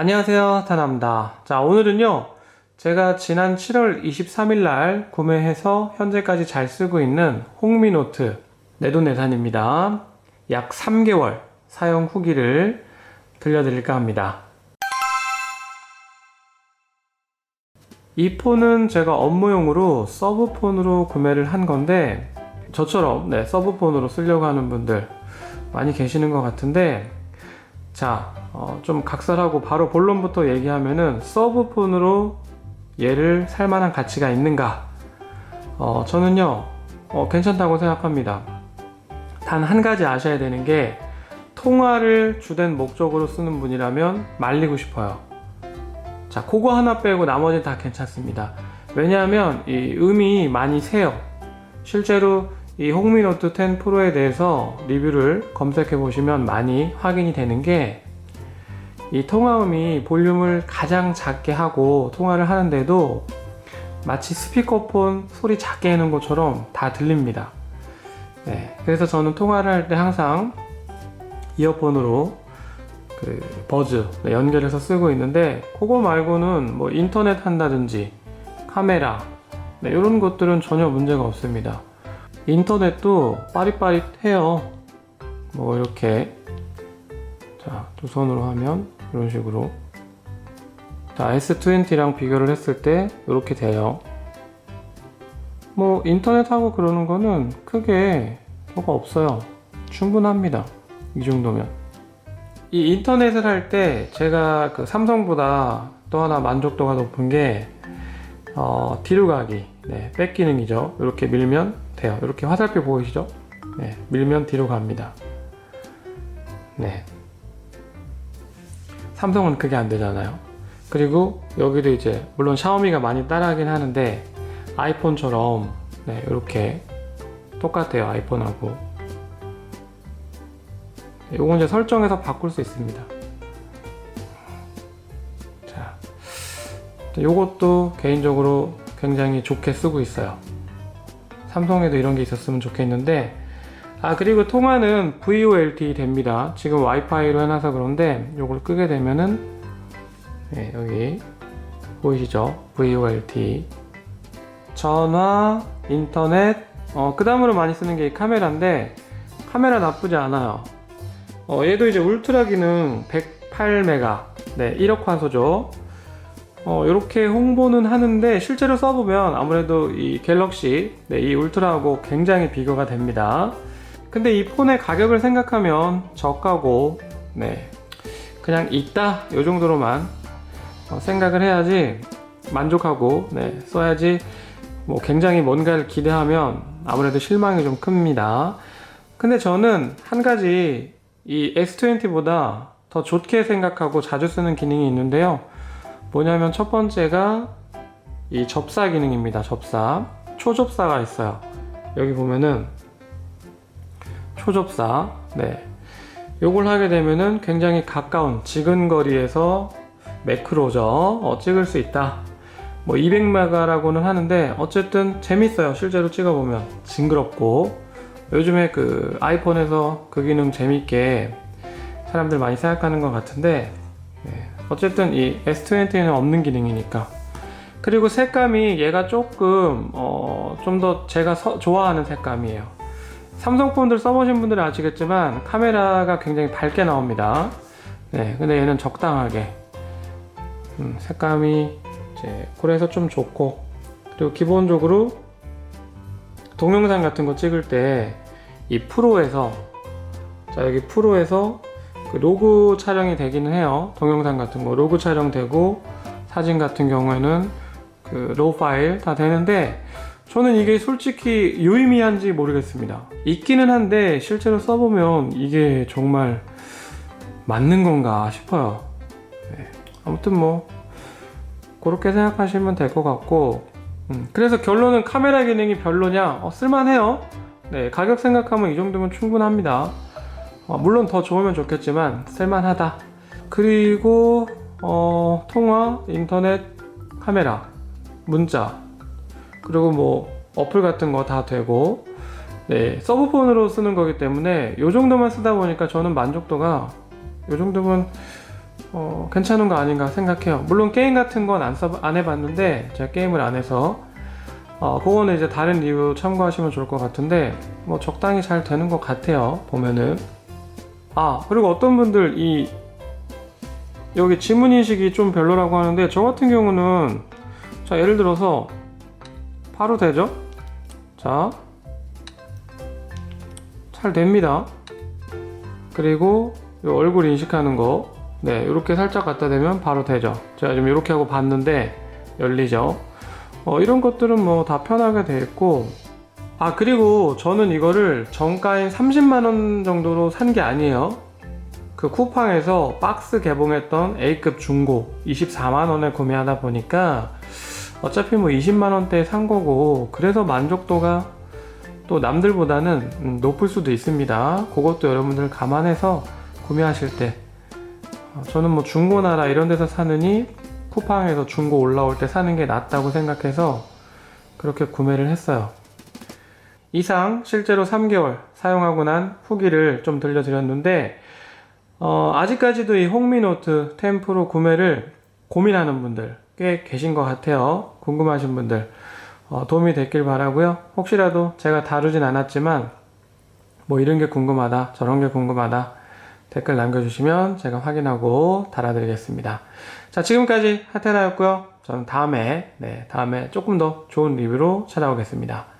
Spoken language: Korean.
안녕하세요. 타나입니다. 자 오늘은요 제가 지난 7월 23일 날 구매해서 현재까지 잘 쓰고 있는 홍미노트 내돈내산입니다. 약 3개월 사용 후기를 들려드릴까 합니다. 이 폰은 제가 업무용으로 서브폰으로 구매를 한 건데 저처럼 네, 서브폰으로 쓰려고 하는 분들 많이 계시는 것 같은데 자, 어, 좀 각설하고 바로 본론부터 얘기하면은 서브폰으로 얘를 살 만한 가치가 있는가? 어, 저는요, 어, 괜찮다고 생각합니다. 단 한 가지 아셔야 되는 게 통화를 주된 목적으로 쓰는 분이라면 말리고 싶어요. 자, 그거 하나 빼고 나머지 다 괜찮습니다. 왜냐하면 이 음이 많이 세요. 실제로 이 홍미노트 10 프로에 대해서 리뷰를 검색해 보시면 많이 확인이 되는 게 이 통화음이 볼륨을 가장 작게 하고 통화를 하는데도 마치 스피커폰 소리 작게 해놓은 것처럼 다 들립니다. 네, 그래서 저는 통화를 할 때 항상 이어폰으로 그 버즈 네, 연결해서 쓰고 있는데 그거 말고는 뭐 인터넷 한다든지 카메라 네, 이런 것들은 전혀 문제가 없습니다. 인터넷도 빠릿빠릿해요. 뭐 이렇게 자 두 손으로 하면 이런 식으로 자 S20랑 비교를 했을 때 이렇게 돼요. 뭐 인터넷하고 그러는 거는 크게 뭐가 없어요. 충분합니다. 이 정도면. 이 인터넷을 할 때 제가 그 삼성보다 또 하나 만족도가 높은 게 어, 뒤로 가기, 네, 백 기능이죠. 이렇게 밀면 돼요. 이렇게 화살표 보이시죠? 네, 밀면 뒤로 갑니다. 네. 삼성은 그게 안 되잖아요. 그리고 여기도 이제 물론 샤오미가 많이 따라하긴 하는데 아이폰처럼 네, 이렇게 똑같아요. 아이폰하고. 이건 이제 설정해서 바꿀 수 있습니다. 이것도 개인적으로 굉장히 좋게 쓰고 있어요. 삼성에도 이런 게 있었으면 좋겠는데, 아, 그리고 통화는 VoLTE 됩니다. 지금 와이파이로 해놔서 그런데, 이걸 끄게 되면은, 네, 여기, 보이시죠? VoLTE. 전화, 인터넷, 어, 그 다음으로 많이 쓰는 게이 카메라인데, 카메라 나쁘지 않아요. 어, 얘도 이제 울트라 기능 108메가, 네, 1억 화소죠. 어, 이렇게 홍보는 하는데 실제로 써보면 아무래도 이 갤럭시, 네, 이 울트라하고 굉장히 비교가 됩니다. 근데 이 폰의 가격을 생각하면 저가고, 네, 그냥 있다, 요 정도로만 어, 생각을 해야지 만족하고, 네, 써야지 뭐 굉장히 뭔가를 기대하면 아무래도 실망이 좀 큽니다. 근데 저는 한 가지 이 S20보다 더 좋게 생각하고 자주 쓰는 기능이 있는데요. 뭐냐면 첫 번째가 이 접사 기능입니다. 접사. 초접사가 있어요. 여기 보면은 초접사. 네. 요걸 하게 되면은 굉장히 가까운 지근 거리에서 매크로죠. 어, 찍을 수 있다. 뭐 200메가라고는 하는데 어쨌든 재밌어요. 실제로 찍어보면 징그럽고 요즘에 그 아이폰에서 그 기능 재밌게 사람들 많이 생각하는 것 같은데 네. 어쨌든 이 S20는 없는 기능이니까. 그리고 색감이 얘가 조금 어, 좀 더 제가 서- 좋아하는 색감이에요. 삼성 폰들 써보신 분들은 아시겠지만 카메라가 굉장히 밝게 나옵니다. 네 근데 얘는 적당하게. 음, 색감이 이제 그래서 좀 좋고. 그리고 기본적으로 동영상 같은 거 찍을 때 이 프로에서 자 여기 프로에서 그 로그 촬영이 되기는 해요 동영상 같은 거 로그 촬영되고 사진 같은 경우에는 그 로우 파일 다 되는데 저는 이게 솔직히 유의미한지 모르겠습니다 있기는 한데 실제로 써보면 이게 정말 맞는 건가 싶어요 네. 아무튼 뭐 그렇게 생각하시면 될 것 같고 음, 그래서 결론은 카메라 기능이 별로냐? 어, 쓸만해요. 네, 가격 생각하면 이 정도면 충분합니다. 어, 물론 더 좋으면 좋겠지만 쓸만하다. 그리고 어, 통화, 인터넷, 카메라, 문자, 그리고 뭐 어플 같은 거 다 되고 네, 서브폰으로 쓰는 거기 때문에 이 정도만 쓰다 보니까 저는 만족도가 이 정도면 어, 괜찮은 거 아닌가 생각해요. 물론 게임 같은 건 안 안 해봤는데 제가 게임을 안 해서 어, 그거는 이제 다른 리뷰 참고하시면 좋을 것 같은데 뭐 적당히 잘 되는 것 같아요. 보면은 아 그리고 어떤 분들 이 여기 지문 인식이 좀 별로라고 하는데 저 같은 경우는 자 예를 들어서 바로 되죠? 자 잘 됩니다. 그리고 요 얼굴 인식하는 거, 네, 이렇게 살짝 갖다 대면 바로 되죠. 제가 지금 이렇게 하고 봤는데 열리죠. 어, 이런 것들은 뭐 다 편하게 돼 있고, 아 그리고 저는 이거를 정가인 30만 원 정도로 산 게 아니에요. 그 쿠팡에서 박스 개봉했던 A급 중고 24만 원에 구매하다 보니까 어차피 뭐 20만 원대에 산 거고 그래서 만족도가 또 남들보다는 음, 높을 수도 있습니다. 그것도 여러분들 감안해서 구매하실 때 어, 저는 뭐 중고나라 이런 데서 사느니 쿠팡에서 중고 올라올 때 사는 게 낫다고 생각해서 그렇게 구매를 했어요. 이상 실제로 3개월 사용하고 난 후기를 좀 들려드렸는데 어, 아직까지도 이 홍미노트 10 프로 구매를 고민하는 분들 꽤 계신 것 같아요. 궁금하신 분들 어, 도움이 됐길 바라고요. 혹시라도 제가 다루진 않았지만 뭐 이런 게 궁금하다, 저런 게 궁금하다 댓글 남겨주시면 제가 확인하고 달아드리겠습니다. 자, 지금까지 하테나였고요. 저는 다음에 네, 다음에 조금 더 좋은 리뷰로 찾아오겠습니다.